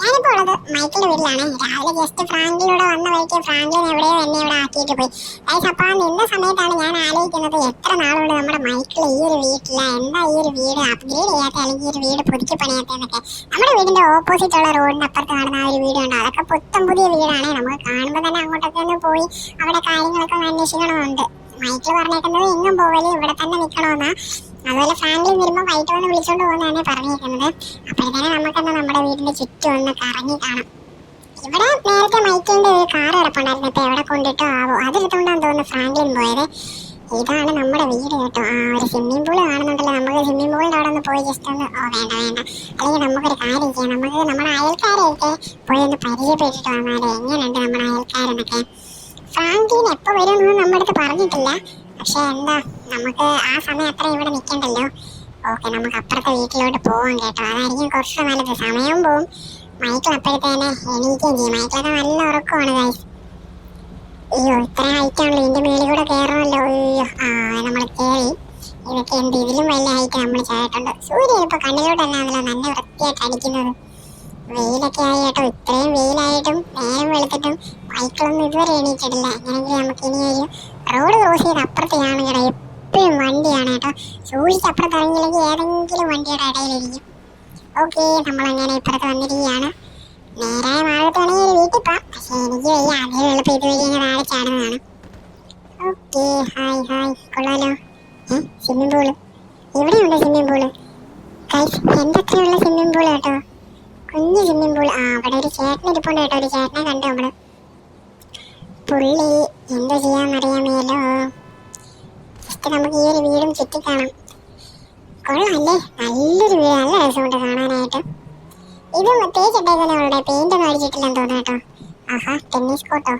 ഞാനിപ്പോ ഉള്ളത് മൈക്കിളിന്റെ വീട്ടിലാണ്. രാവിലെ ജസ്റ്റ് ഫ്രാങ്കിലൂടെ വന്ന വഴിക്ക് ഫ്രാങ്കിലിൻ എവിടെയോ എന്നെ ആക്കിയിട്ട് പോയി. ഗൈസ് അപ്പൊ ആ നിന്ന സമയത്താണ് ഞാൻ ആലോചിക്കുന്നത് എത്ര നമ്മുടെ മൈക്കിൾ ഈ ഒരു എന്താ ഈ വീട് അപ്ഗ്രേഡ് ചെയ്യാത്ത അല്ലെങ്കിൽ ഈ ഒരു വീട് പുതുക്കി പണിയാത്തന്നൊക്കെ നമ്മുടെ വീടിന്റെ ഓപ്പോസിറ്റ് ഉള്ള റോഡിന്റെ അപ്പുറത്ത് കാണുന്ന ആ ഒരു വീട് ഉണ്ട് അതൊക്കെ പുത്തം പുതിയ വീടാണ്. നമുക്ക് കാണുമ്പോൾ തന്നെ അങ്ങോട്ടൊക്കെ ഒന്ന് പോയി അവിടെ കാര്യങ്ങളൊക്കെ അന്വേഷിക്കണമെന്നുണ്ട് മൈക്കിൾ പറഞ്ഞേക്കുന്നത് എങ്ങും പോവൽ ഇവിടെ തന്നെ നിൽക്കണമെന്നാ അതുപോലെ ഫാമിലി വരുമ്പോൾ വൈകിട്ട് വന്ന് വിളിച്ചോണ്ട് പോകുന്നതാണ് പറഞ്ഞിരിക്കുന്നത്. അപ്പോഴത്തേനും നമുക്കെന്നാൽ നമ്മുടെ വീടിന്റെ ചുറ്റും ഒന്ന് കറങ്ങി കാണാം. ഇവിടെ നേരത്തെ മൈക്കിന്റെ ഒരു കാർ കിടപ്പുണ്ടായിരുന്നു ഇപ്പൊ എവിടെ കൊണ്ടിട്ടോ ആവോ? അതെടുത്തോണ്ടാന്ന് തോന്നുന്നു ഫ്രാങ്ക്ലിൻ പോയത്. ഇതാണ് നമ്മുടെ വീട് കേട്ടോ. ആ ഒരു സ്വിമ്മിംഗ് പൂൾ കാണുന്നുണ്ടല്ലോ. നമുക്ക് സ്വിമ്മിംഗ് പൂളിന്റെ അവിടെ ഒന്ന് പോയി ജസ്റ്റ് ഒന്ന് ഓ വേണ്ട വേണ്ട. അല്ലെങ്കിൽ നമുക്കൊരു കാര്യം ചെയ്യാം. നമുക്ക് നമ്മുടെ അയൽക്കാരെയൊക്കെ പോയി ഒന്ന് പരിചയപ്പെട്ടിട്ട് വന്നാലേ? എങ്ങനെയുണ്ട് നമ്മുടെ അയൽക്കാരെന്നൊക്കെ? ഫ്രാങ്ക്ലിൻ എപ്പോ വരുമെന്ന് നമ്മുടെ അടുത്ത് പറഞ്ഞിട്ടില്ല. പക്ഷെ എന്താ നമുക്ക് ആ സമയം അത്ര ഇവിടെ നിൽക്കണ്ടല്ലോ. ഓക്കെ നമുക്ക് അപ്പുറത്തെ വീട്ടിലോട്ട് പോവാം കേട്ടോ. അതായിരിക്കും കുറച്ച് നല്ലത്. സമയവും പോവും. മൈക്കിൾ അപ്പോഴത്തേനെ എണീക്കുകയും ചെയ്യും. മൈക്കിളൊക്കെ നല്ല ഉറക്കമാണ് ഗൈസ് അയ്യോ ഇത്ര ഹൈറ്റ് ആണല്ലോ. ഇതിന്റെ മേളിൽ കൂടെ കയറണമല്ലോ അയ്യോ ആ നമ്മൾ കയറി ഇതൊക്കെ എന്ത് ഇതിലും വലിയ ഹൈറ്റ് നമ്മൾ ചെയ്തിട്ടുണ്ട് സൂര്യൻ ഇപ്പൊ കണ്ണിലോട്ടല്ലാണല്ലോ നല്ല വൃത്തിയായിട്ട് അടിക്കുന്നത്. വെയിലൊക്കെ ആയി കേട്ടോ. ഇത്രയും വെയിലായിട്ടും നേരം വെളുത്തിട്ടും മൈക്കിളൊന്നും ഇതുവരെ എണീറ്റിട്ടില്ല. അങ്ങനെയെങ്കിൽ നമുക്ക് ഇനി ഒരു റോഡ് ക്രോസ് ചെയ്ത് അപ്പുറത്തെയാണ് ചേട്ടാ എപ്പോഴും വണ്ടിയാണ് കേട്ടോ. സൂക്ഷിച്ച് അപ്പുറത്ത് ഇറങ്ങിയില്ലെങ്കിൽ ഏതെങ്കിലും വണ്ടിയുടെ ഇടയിലിരിക്കും. ഓക്കെ നമ്മളങ്ങനെ ഇപ്പുറത്ത് വന്നിരിക്കുകയാണ്. നേരായ മാർഗത്ത് വേണമെങ്കിൽ വീട്ടിൽ പോവാം. പക്ഷേ എനിക്ക് വയ്യ. അതേ എളുപ്പം ഇതുവഴി ഇങ്ങനെ താഴെ ചാടുന്നതാണ് ഓക്കെ ഹായ് ഹായ്. കൊള്ളാലോ. ഏഹ് സ്വിമ്മിംഗ് പൂൾ. ഇവിടെയുണ്ട് സ്വിമ്മിംഗ് പൂൾ? കൈസ് എന്തൊക്കെയുള്ള സ്വിമ്മിംഗ് പൂൾ കേട്ടോ? കുഞ്ഞ് സ്വിമ്മിംഗ് പൂൾ ആ അവിടെ ഒരു ചേട്ടൻ ഇരിപ്പുണ്ട് കേട്ടോ. ഒരു ചേട്ടനെ കണ്ടു നമ്മൾ പുള്ളി എന്തോ ചെയ്യാന്നറിയാമല്ലോ ജസ്റ്റ് നമുക്ക് ഈ ഒരു വീടും ചുറ്റിക്കാണാം കൊള്ളാമല്ലേ നല്ലൊരു വീട്. നല്ല രസമുണ്ട് കാണാനായിട്ട്. ഇത് തേച്ചിട്ടേക്കുന്ന അവളുടെ പെയിന്റ് ഒന്നും അടിച്ചിട്ടില്ലെന്ന് തോന്നുന്നു കേട്ടോ. ആഹാ ടെന്നീസ് കോട്ടോ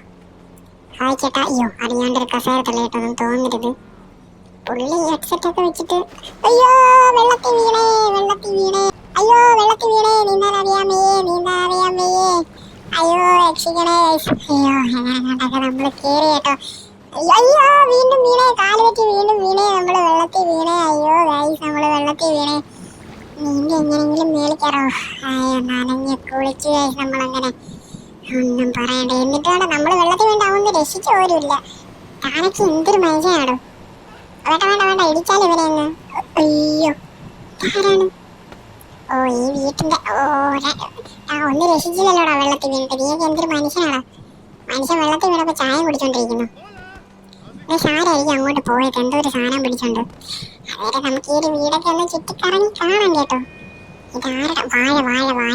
ഹായ് ചേട്ടാ. അയ്യോ അറിയാണ്ടൊരു കസേര ഒന്നും തോന്നരുത്. പുള്ളി ഹെഡ്സെറ്റ് ഒക്കെ വെച്ചിട്ട് അയ്യോ വെള്ളത്തിൽ വീണേ വെള്ളത്തിൽ വീണേ. അയ്യോ വെള്ളത്തിൽ വീണേ. നീന്താൻ അറിയാമേ നീന്താൻ അറിയാമേ അയ്യോ രക്ഷിക്കണേ. അയ്യോ അങ്ങനെയൊക്കെ നമ്മൾ കയറി കേട്ടോ. അയ്യോ വീണ്ടും വീണേ. കാൽ വെച്ച് വീണ്ടും വീണേ നമ്മൾ വെള്ളത്തിൽ വീണേ. അയ്യോ ഗൈസ് നമ്മൾ വെള്ളത്തിൽ വീണേ. നീന്തി എങ്ങനെയെങ്കിലും മേളിക്കറോ അയ്യോ നനഞ്ഞ് കുളിച്ച് ഗൈസ് നമ്മളങ്ങനെ ഒന്നും പറയണ്ട. എന്നിട്ട് വേണ്ട നമ്മൾ വെള്ളത്തിൽ വേണ്ട അവന്ന് രക്ഷിച്ചു പോലുമില്ല താനൊക്കെ എന്തൊരു മനുഷ്യനാടോ? വേണ്ട വേണ്ട വേണ്ട. ഇടിച്ചാൽ ഇവനെ അങ്ങ്? അയ്യോ ആരാണ്? ഓ ഈ വീട്ടിന്റെ ഓ ആ ഒന്ന് രക്ഷിച്ചില്ലല്ലോടാ വെള്ളത്തിൽ വീണിട്ട്. നീയൊക്കെ എന്തൊരു മനുഷ്യനാടാ. മനുഷ്യൻ വെള്ളത്തിൽ വീണപ്പോ ചായ കുടിച്ചോണ്ടിരിക്കുന്നു. സാരായിരിക്കും അങ്ങോട്ട് പോയത്. എന്തോ ഒരു സാധനം പിടിച്ചോണ്ട്. അതുവരെ നമുക്ക് ഈ ഒരു വീടൊക്കെ ഒന്ന് ചുറ്റിക്കറങ്ങി കാണാം കേട്ടോ. ഇതാരുടെ വാഴ വാഴ വാഴ.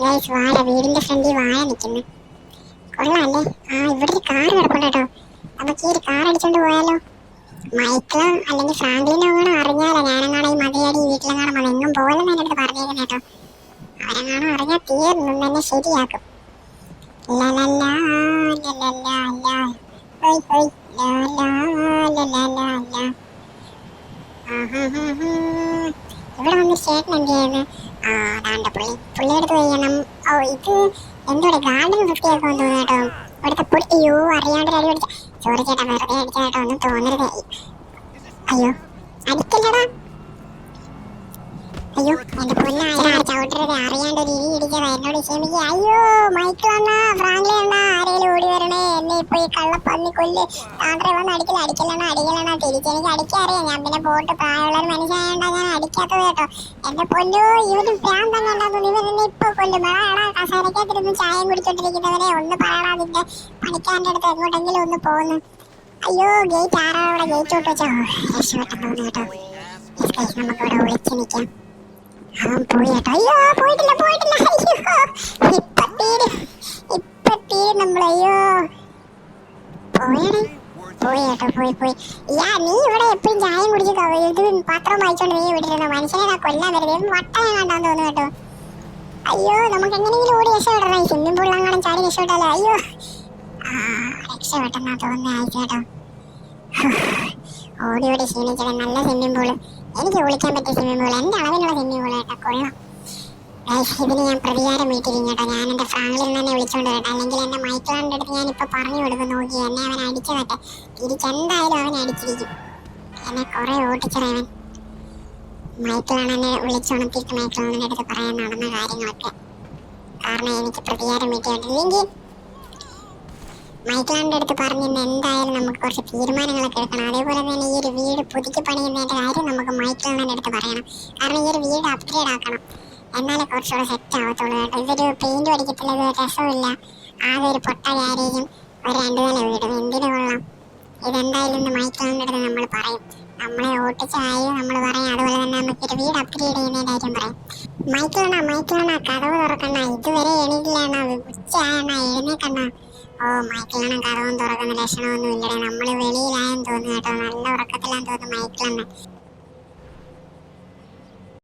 ഗൈസ് വാഴ. വീടിന്റെ ഫ്രണ്ടിൽ വാഴ നിൽക്കുന്നു. കൊള്ളാല്ലേ? ആ ഇവിടെ ഒരു കാർ കിടപ്പുണ്ട് കേട്ടോ. നമുക്ക് ഈ ഒരു കാർ അടിച്ചോണ്ട് പോയാലോ? മൈക്കിളോ അല്ലെങ്കിൽ ഫ്രാങ്ക്ലിനോ കൂടെ അറിഞ്ഞാലോ ഞാനെങ്ങാണോ ഈ മതിയാടി വീട്ടിലെങ്ങാണോ എങ്ങും പോലെന്ന് എന്നോട് അടുത്ത് കേട്ടോ. അറിഞ്ഞാൽ തീർന്നു തന്നെ ശരിയാക്കും. ഇവിടെ വന്ന് ചേട്ടൻ എന്ത് ചെയ്യുന്നു? ആ ഓ ഇത് എന്തോടെ ഗാർഡൻ കേട്ടോ. അറിയാണ്ട് അടി പിടിച്ച. സോറി ചേട്ടാ വെറുതെ അടിച്ച കേട്ടോ ഒന്നും തോന്നരുത്. അയ്യോ അടിക്കല്ലടാ. അയ്യോ എന്റെ പൊന്നായ ചവിട്ടരുത്. അറിയാണ്ട് ഒരു ഇരി ഇടിച്ചതാ. എന്നോട് ക്ഷമിക്കുക അയ്യോ മൈക്കിൾ അണ്ണ ഫ്രാങ്ക്ലി അണ്ണ ആരെങ്കിലും ഓടി വരണേ. എന്നെ ഇപ്പൊ ഈ കള്ളപ്പന്നി കൊല്ല് താണ്ടെ വന്ന് അടിക്കില്ല. അടിക്കലണ്ണ അടിക്കലണ്ണ തിരിച്ചെനിക്ക് ഞാൻ പിന്നെ പോട്ട് പ്രായമുള്ള ഒരു മനുഷ്യനായോണ്ടാ ഞാൻ അടിക്കാത്തത് കേട്ടോ. എന്റെ പൊന്നു ഇവർ ഭ്രാന്തം കണ്ടാന്നു ഇവൻ എന്നെ ഇപ്പൊ കൊല്ലും. എടാ കസേരക്കകത്തിരുന്ന് ചായം കുടിച്ചോണ്ടിരിക്കുന്നവരെ ഒന്ന് പറയടാ എങ്ങോട്ടെങ്കിലും ഒന്ന് പോകുന്നു അയ്യോ ഗേറ്റ് ആരാ അവിടെ ഗേറ്റ് വിട്ട് വെച്ചോ. രക്ഷപ്പെട്ടെന്ന് തോന്നുന്നു കേട്ടോ. നമുക്കിവിടെ ഒളിച്ച് നിൽക്കാം അവൻ പോയി കേട്ടോ അയ്യോ പോയിട്ടില്ല പോയിട്ടില്ല. അയ്യോ ഇപ്പൊ തീരും. ഇപ്പൊ തീരും നമ്മൾ അയ്യോ. പോയടേ പോയി കേട്ടോ പോയി പോയി. യാ നീ ഇവിടെ എപ്പോഴും ചായം കുടിച്ച് ഇത് പാത്രം വായിച്ചോണ്ട് നീ വിട്ടിരുന്നു മനുഷ്യനെ ഞാൻ കൊല്ലാൻ വരുന്നത് വട്ടം കണ്ടാന്ന് തോന്നുന്നു കേട്ടോ. അയ്യോ നമുക്ക് എങ്ങനെയെങ്കിലും ഓടി രക്ഷപ്പെടണം. സ്വിമ്മിംഗ് പൂളിലങ്ങാനും ചാടി രക്ഷപ്പെട്ടാലോ. അയ്യോ. ആ രക്ഷപ്പെട്ടെന്നാ തോന്നുന്ന ആഴ്ച കേട്ടോ ഓടി ഓടി ക്ഷീണിച്ചത് നല്ല സ്വിമ്മിംഗ് പൂൾ. എനിക്ക് വിളിക്കാൻ പറ്റിയ സിനിമകൾ എന്റെ അളവിലുള്ള കേട്ടോ കൊള്ളാം. ഇതിന് ഞാൻ പ്രതികാരം വീട്ടിരിക്കും കേട്ടോ. ഞാൻ എന്റെ നിന്ന് തന്നെ വിളിച്ചോണ്ട് കേട്ടോ അല്ലെങ്കിൽ എന്റെ മൈക്കിളിന്റെ അടുത്ത് ഞാൻ ഇപ്പൊ പറഞ്ഞു കൊടുക്കും നോക്കി എന്നെ അവൻ അടിച്ചതട്ടെ തിരിച്ചെന്തായാലും അവൻ അടിച്ചിരിക്കും. എന്നെ കുറെ ഓട്ടിച്ചറിയവൻ മൈക്കിളാണ് എന്നെ വിളിച്ചുണർത്തിയിട്ട് മൈക്കിളിന്റെ അടുത്ത് പറയാൻ നടന്ന കാര്യങ്ങളൊക്കെ. കാരണം എനിക്ക് പ്രതികാരം വീട്ടിലുണ്ടെങ്കിൽ മൈക്കിളിന്റെ അടുത്ത് പറഞ്ഞിരുന്ന എന്തായാലും നമുക്ക് കുറച്ച് തീരുമാനങ്ങളൊക്കെ എടുക്കണം. അതേപോലെ തന്നെ ഈ ഒരു വീട് പുതുക്കി പണിയുന്നതിന്റെ കാര്യം നമുക്ക് മൈക്കിളിന്റെ അടുത്ത് പറയണം. കാരണം ഈ ഒരു വീട് അപ്ഗ്രേഡ് ആക്കണം. എന്നാലേ കുറച്ചുകൂടെ സെറ്റ് ആവത്തുള്ളൂ കേട്ടോ. ഇതൊരു പെയിന്റ് അടിക്കത്തില്ല ഇത് രസമില്ല ആകെ ഒരു പൊട്ട ഗാരേജും ഒരു രണ്ട് നില വീടും. എന്തിനു കൊള്ളാം? ഇതെന്തായാലും ഇന്ന് മൈക്കിളിന്റെ അടുത്ത് നമ്മൾ പറയും. നമ്മളെ ഓട്ടിച്ച കാര്യം നമ്മൾ പറയും. അതുപോലെ തന്നെ നമുക്ക് ഒരു വീട് അപ്ഗ്രേഡ് ചെയ്യുന്നതിന്റെ കാര്യം പറയും. മൈക്കിളണ മൈക്കിളണ കഥവ് തുറക്കണ്ട. ഇതുവരെ എണീറ്റില്ലാണ ഉച്ചയായണ്ണ എഴുന്നേക്കണ്ണ ഓ മൈക്കിളണ്ണ കഥവും തുറക്കുന്ന ലക്ഷണമൊന്നും ഇല്ലടേ നമ്മൾ വെളിയിലായെന്ന് തോന്നുന്നു കേട്ടോ. നല്ല ഉറക്കത്തിലാന്ന് തോന്നുന്നു മൈക്കിളണ്ണ